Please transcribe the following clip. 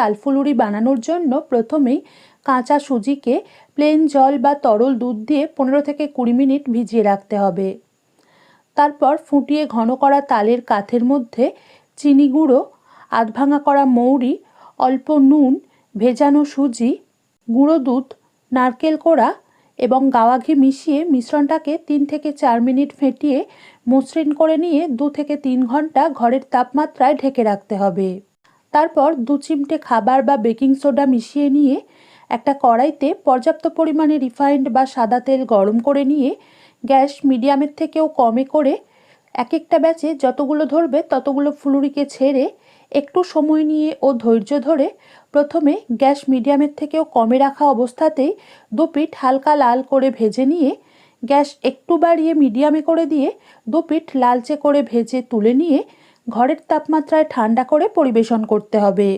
তালফুলুরি বানানোর জন্য প্রথমেই কাঁচা সুজিকে প্লেন জল বা তরল দুধ দিয়ে পনেরো থেকে কুড়ি মিনিট ভিজিয়ে রাখতে হবে। তারপর ফুটিয়ে ঘন করা তালের কাথের মধ্যে চিনি গুঁড়ো আধ ভাঙা করা মৌরি, অল্প নুন, ভেজানো সুজি, গুঁড়ো দুধ, নারকেল কোড়া এবং গাওয়া ঘি মিশিয়ে মিশ্রণটাকে তিন থেকে চার মিনিট ফেটিয়ে মসৃণ করে নিয়ে দু থেকে তিন ঘণ্টা ঘরের তাপমাত্রায় ঢেকে রাখতে হবে। তারপর দু চিমটে খাবার বা বেকিং সোডা মিশিয়ে নিয়ে একটা কড়াইতে পর্যাপ্ত পরিমাণে রিফাইন্ড বা সাদা তেল গরম করে নিয়ে গ্যাস মিডিয়ামের থেকেও কমে করে এক একটা ব্যাচে যতগুলো ধরবে ততগুলো ফুলুরিকে ছেড়ে একটু সময় নিয়ে ও ধৈর্য ধরে প্রথমে গ্যাস মিডিয়ামের থেকেও কমে রাখা অবস্থাতেই দু পিঠ হালকা লাল করে ভেজে নিয়ে গ্যাস একটু বাড়িয়ে মিডিয়ামে করে দিয়ে দু পিঠ লালচে করে ভেজে তুলে নিয়ে ঘরের তাপমাত্রায় ঠান্ডা করে পরিবেশন করতে হবে।